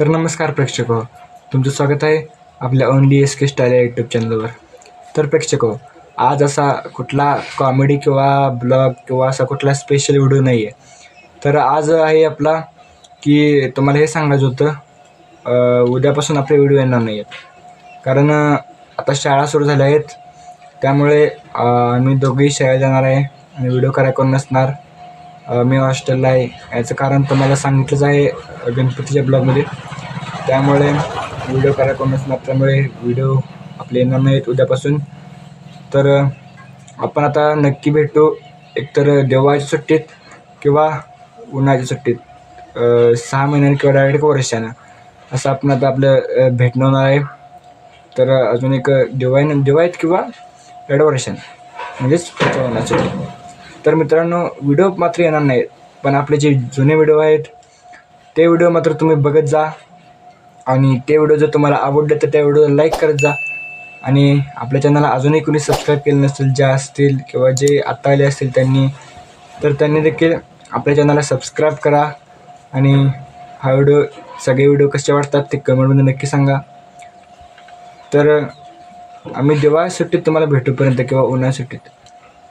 तर नमस्कार प्रेक्षक हो तुमचं स्वागत आहे आपल्या ओनली एस के स्टाईल या यूट्यूब चॅनलवर तर प्रेक्षक हो आज असा कुठला कॉमेडी किंवा ब्लॉग किंवा असा कुठला स्पेशल व्हिडिओ नाही आहे तर आज आहे आपला की तुम्हाला हे सांगायचं होतं उद्यापासून आपले व्हिडिओ येणार नाही आहेत कारण आता शाळा सुरू झाल्या आहेत. त्यामुळे आम्ही दोघेही शाळेत जाणार आहे आणि व्हिडिओ करायला नसणार. मी हॉस्टेलला आहे. याचं कारण तुम्हाला सांगितलंच आहे गणपतीच्या ब्लॉगमध्ये. त्यामुळे व्हिडिओ करा कोण नसल्यामुळे व्हिडिओ आपले येणार नाहीत उद्यापासून. तर आपण आता नक्की भेटू. एकतर देवाच्या सुट्टीत किंवा उन्हाळ्याच्या सुट्टीत. सहा महिन्याने किंवा डायरेक्ट वर्षानं. असं आपण आता आपलं भेटणं होणार आहे. तर अजून एक दिवाळी दिवाळीत किंवा डेड वर्षानं. म्हणजेच पुढच्या उन्हाळ्याच्या तर मित्रांनो व्हिडिओ मात्र येणार नाहीत पण आपले जे जुने व्हिडिओ आहेत ते व्हिडिओ मात्र तुम्ही बघत जा. आणि ते व्हिडिओ जर तुम्हाला आवडले तर त्या व्हिडिओला लाईक करत जा. आणि आपल्या चॅनलला अजूनही कोणी सबस्क्राईब केलं नसेल ज्या असतील किंवा जे आत्ता आले असतील त्यांनी तर त्यांनी देखील आपल्या चॅनलला सबस्क्राईब करा. आणि हा व्हिडिओ सगळे व्हिडिओ कसे वाटतात ते कमेंटमध्ये नक्की सांगा. तर आम्ही दिवाळी सुट्टीत तुम्हाला भेटूपर्यंत किंवा उन्हाळ्या सुट्टीत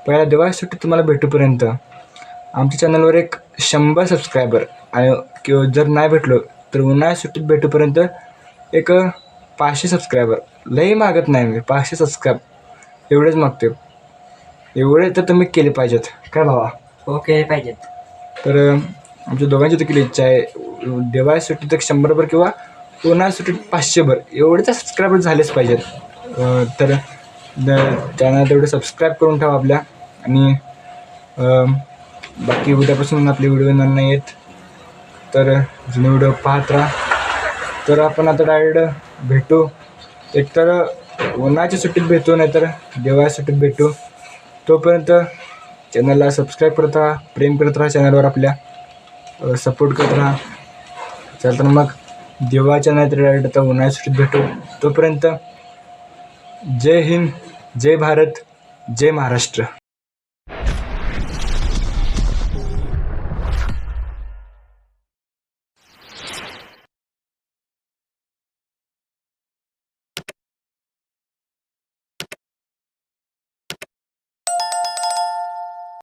पहिल्या दिवाळी सुट्टीत तुम्हाला भेटूपर्यंत आमच्या चॅनलवर एक शंभर सबस्क्रायबर आणि किंवा जर नाही भेटलो तर उन्हाळ्या सुट्टीत भेटूपर्यंत एक पाचशे सबस्क्रायबर लई मागत नाही मी पाचशे सबस्क्राईब एवढेच मागते एवढे तर तुम्ही केले पाहिजेत. काय भावा? हो केले पाहिजेत. तर आमच्या दोघांची देखील इच्छा आहे. दिवाळी सुट्टीत एक शंभरभर किंवा उन्हाळ्या सुट्टीत पाचशेभर एवढे तर सबस्क्रायबर झालेच पाहिजेत. तर चॅनल तेवढे सबस्क्राईब करून ठेवा आपल्या. आणि बाकी उद्यापासून आपले व्हिडिओ येणार नाही आहेत तर जुने व्हिडिओ पाहत राहा. तर आपण आता डायरेक्ट भेटू. एकतर उन्हाळ्याच्या सुट्टीत भेटू नाहीतर देवाच्या सुट्टीत भेटू. तोपर्यंत चॅनलला सबस्क्राईब करत राहा प्रेम करत राहा चॅनलवर आपल्या. सपोर्ट करत राहा. चल तर मग देवाच्या नाही तर डायरेक्ट आता उन्हाळ्या सुट्टीत भेटू. तोपर्यंत जय हिंद जय भारत जय महाराष्ट्र.